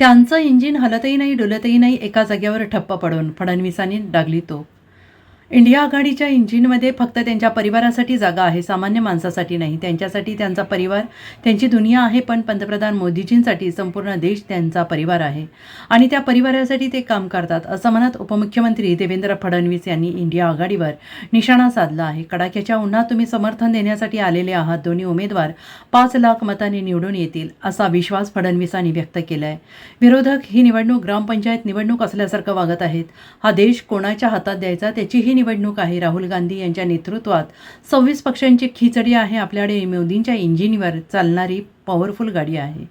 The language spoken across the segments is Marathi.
त्यांचं इंजिन हलतही नाही डुलतही नाही एका जागेवर ठप्प पडून फडणवीसांनी डागली तो इंडिया आघाडीच्या इंजिनमध्ये फक्त त्यांच्या परिवारासाठी जागा आहे सामान्य माणसासाठी नाही. त्यांच्यासाठी त्यांचा परिवार त्यांची दुनिया आहे पण पंतप्रधान मोदीजींसाठी संपूर्ण देश त्यांचा परिवार आहे. आणि त्या परिवारासाठी ते काम करतात असं म्हणत उपमुख्यमंत्री देवेंद्र फडणवीस यांनी इंडिया आघाडीवर निशाणा साधला आहे. कडाक्याच्या उन्हात तुम्ही समर्थन देण्यासाठी आलेले आहात दोन्ही उमेदवार पाच लाख मतांनी निवडून येतील असा विश्वास फडणवीसांनी व्यक्त केला आहे विरोधक ही निवडणूक ग्रामपंचायत निवडणूक असल्यासारखं वागत आहेत. हा देश कोणाच्या हातात द्यायचा त्याची ही निवडणूक आहे. राहुल गांधी यांच्या नेतृत्वात सव्वीस पक्षांची खिचडी आहे. आपल्याकडे मोदींच्या इंजिनवर चालणारी पॉवरफुल गाडी आहे.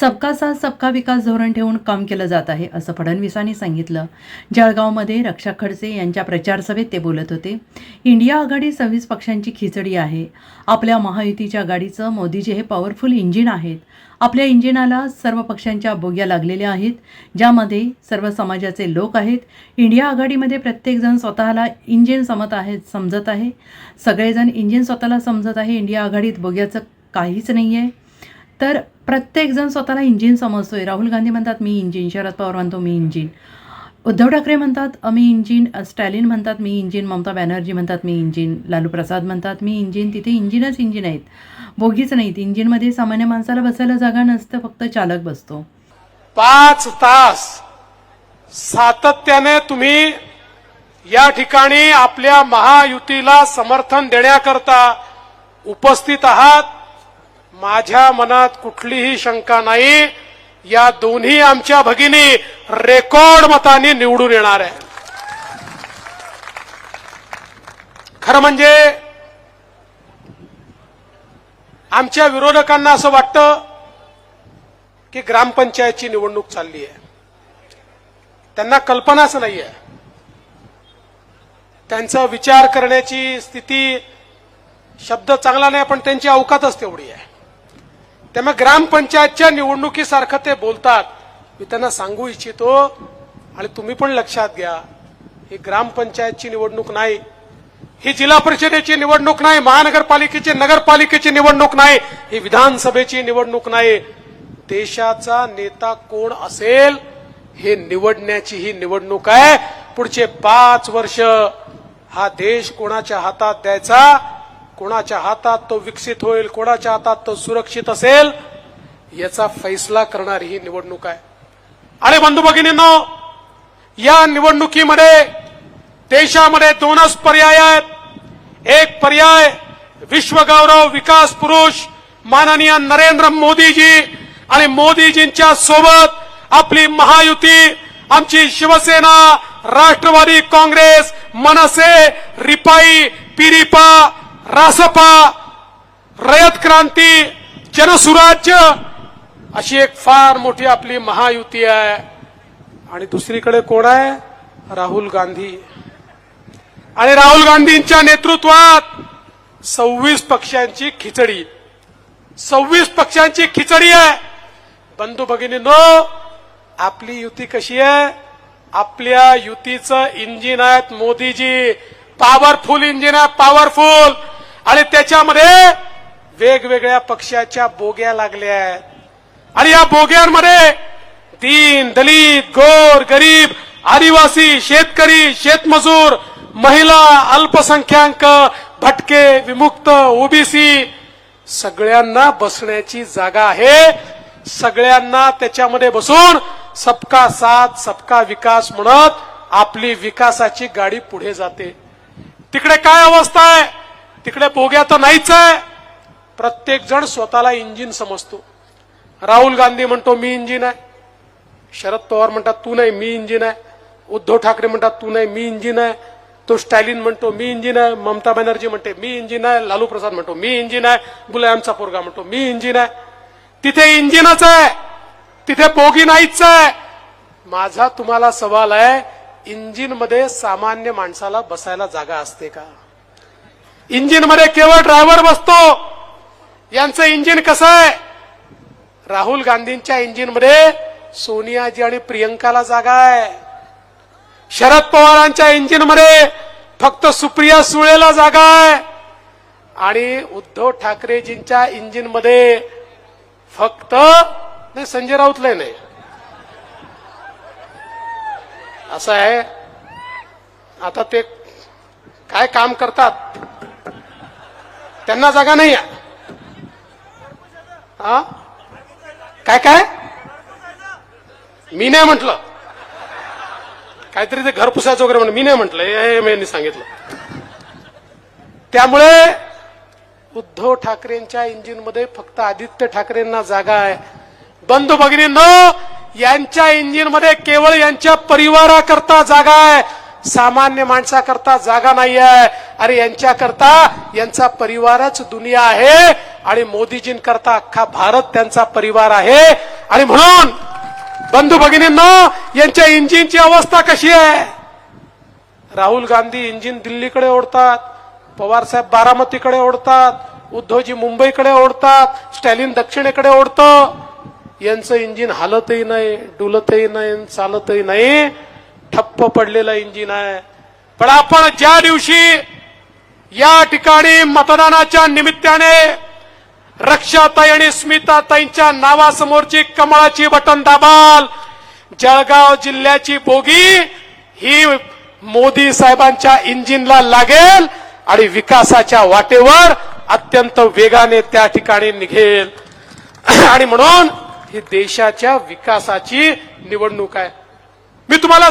सबका साथ सबका विकास धोरण ठेवून काम केलं जात आहे असं फडणवीसांनी सांगितलं. जळगावमध्ये रक्षा खडसे यांच्या प्रचारसभेत ते बोलत होते. इंडिया आघाडी सव्वीस पक्षांची खिचडी आहे. आपल्या महायुतीच्या गाडीचं मोदीजी हे पॉवरफुल इंजिन आहेत. आपल्या इंजिनाला सर्व पक्षांच्या बोग्या लागलेल्या आहेत. ज्यामध्ये सर्व समाजाचे लोक आहेत. इंडिया आघाडीमध्ये प्रत्येकजण स्वतःला इंजिन समत आहे समजत आहे. सगळेजण इंजिन स्वतःला समजत आहे. इंडिया आघाडीत बोग्याचं काहीच नाही आहे तर प्रत्येकजण स्वतःला इंजिन समजतो आहे राहुल गांधी म्हणतात मी इंजिन शरद पवार म्हणतो मी इंजिन. उद्धव ठाकरे म्हणतात मी इंजिन स्टॅलिन म्हणतात मी इंजिन ममता बॅनर्जी म्हणतात मी इंजिन लालू प्रसाद म्हणतात मी इंजिन तिथे इंजिनच इंजिन आहेत. बोगीच नाहीत. इंजिनमध्ये सामान्य माणसाला बसायला जागा नसतं फक्त चालक बसतो. पाच तास सातत्याने तुम्ही या ठिकाणी आपल्या महायुतीला समर्थन देण्याकरता उपस्थित आहात. माझ्या मनात कुठलीही शंका नाही. या दोन्ही आमच्या भगिनी रेकॉर्ड मताने निवडून येणार आहे खरं म्हणजे आमच्या विरोधकांना असं वाटतं की ग्रामपंचायतची निवडणूक चालली आहे. त्यांना कल्पनाच नाही आहे त्यांचा विचार करण्याची स्थिती शब्द चांगला नाही पण त्यांची अवकातच तेवढी आहे. त्यामुळे ग्रामपंचायतच्या निवडणुकीसारखं ते बोलतात. मी त्यांना सांगू इच्छितो आणि तुम्ही पण लक्षात घ्या ही ग्रामपंचायतची निवडणूक नाही. ही जिल्हा परिषदेची निवडणूक नाही महानगरपालिकेची नगरपालिकेची निवडणूक नाही ही विधानसभेची निवडणूक नाही. देशाचा नेता कोण असेल हे निवडण्याची ही निवडणूक आहे. पुढचे पाच वर्ष हा देश कोणाच्या हातात द्यायचा? कोणाच्या हातात तो विकसित होईल कोणाच्या हातात तो सुरक्षित असेल याचा फैसला करणारी ही निवडणूक आहे. आणि बंधू भगिनींनो या निवडणुकीमध्ये देशामध्ये दोनच पर्याय आहेत. एक पर्याय विश्वगौरव विकास पुरुष माननीय नरेंद्र मोदीजी आणि मोदीजींच्या सोबत आपली महायुती आमची शिवसेना राष्ट्रवादी काँग्रेस मनसे रिपाई पिरिपा रासपा रयत क्रांती जनसुराज्य अशी एक फार मोठी आपली महायुती आहे. आणि दुसरीकडे कोण आहे? राहुल गांधी. आणि राहुल गांधींच्या नेतृत्वात सव्वीस पक्षांची खिचडी. सव्वीस पक्षांची खिचडी आहे. बंधू भगिनींनो आपली युती कशी आहे? आपल्या युतीचं इंजिन आहेत मोदीजी. पॉवरफुल इंजिन आहे पॉवरफुल आणि त्याच्यामध्ये वेगवेगळ्या पक्षाच्या बोग्या लागल्या आहेत. आणि या बोग्यांमध्ये दीन दलित गोर गरीब आदिवासी शेतकरी शेतमजूर महिला अल्पसंख्याक भटके विमुक्त ओबीसी सगळ्यांना बसण्याची जागा आहे. सगळ्यांना त्याच्यामध्ये बसून सबका साथ सबका विकास म्हणत आपली विकासाची गाडी पुढे जाते. तिकडे काय अवस्था आहे? तिकडे बोग्या तर नाहीच आहे. प्रत्येक जण स्वतःला इंजिन समजतो. राहुल गांधी म्हणतो मी इंजिन आहे. शरद पवार म्हणतात तू नाही मी इंजिन आहे. उद्धव ठाकरे म्हणतात तू नाही मी इंजिन आहे. तो स्टॅलिन म्हणतो मी इंजिन आहे. ममता बॅनर्जी म्हणते मी इंजिन आहे. लालू प्रसाद म्हणतो मी इंजिन आहे. गुलामचा पोरगा म्हणतो मी इंजिन आहे. तिथे इंजिनच आहे. तिथे बोगी नाहीच आहे. माझा तुम्हाला सवाल आहे इंजिनमध्ये सामान्य माणसाला बसायला जागा असते का? इंजिनमध्ये केवळ ड्रायव्हर बसतो. यांचं इंजिन कसं आहे? राहुल गांधींच्या इंजिनमध्ये सोनियाजी आणि प्रियंकाला जागा आहे. शरद पवारांच्या इंजिनमध्ये फक्त सुप्रिया सुळेला जागा आहे. आणि उद्धव ठाकरेजींच्या इंजिनमध्ये फक्त नाही संजय राऊतले नाही. असं आहे. आता ते काय काम करतात? त्यांना जागा नाही हा? काय काय? मी नाही म्हटलं. काहीतरी ते घर पुसायचं वगैरे म्हणून मी नाही म्हटलं. एम यांनी सांगितलं. त्यामुळे उद्धव ठाकरेंच्या इंजिनमध्ये फक्त आदित्य ठाकरेंना जागा आहे. बंधू भगिनींनो यांच्या इंजिनमध्ये केवळ यांच्या परिवाराकरता जागा आहे. सामान्य माणसाकरता जागा नाही आहे अरे यांच्याकरता यांचा परिवारच दुनिया आहे आणि मोदीजींकरता अख्खा भारत त्यांचा परिवार आहे. आणि म्हणून बंधू भगिनींनो यांच्या इंजिनची अवस्था कशी आहे? राहुल गांधी इंजिन दिल्लीकडे ओढतात पवारसाहेब बारामतीकडे ओढतात उद्धवजी मुंबईकडे ओढतात स्टॅलिन दक्षिणेकडे ओढतं. यांचं इंजिन हालतही नाही डुलतही नाही चालतही नाही. ठप्प पडलेलं इंजिन आहे. पण आपण ज्या दिवशी या ठिकाणी मतदानाच्या निमित्ताने रक्षाताई आणि स्मिताताईंच्या नावासमोरची कमळाची बटन दाबाल जळगाव जिल्ह्याची बोगी ही मोदी साहेबांच्या इंजिनला लागेल आणि विकासाच्या वाटेवर अत्यंत वेगाने त्या ठिकाणी निघेल. आणि म्हणून ही देशाच्या विकासाची निवडणूक आहे. मी तुम्हाला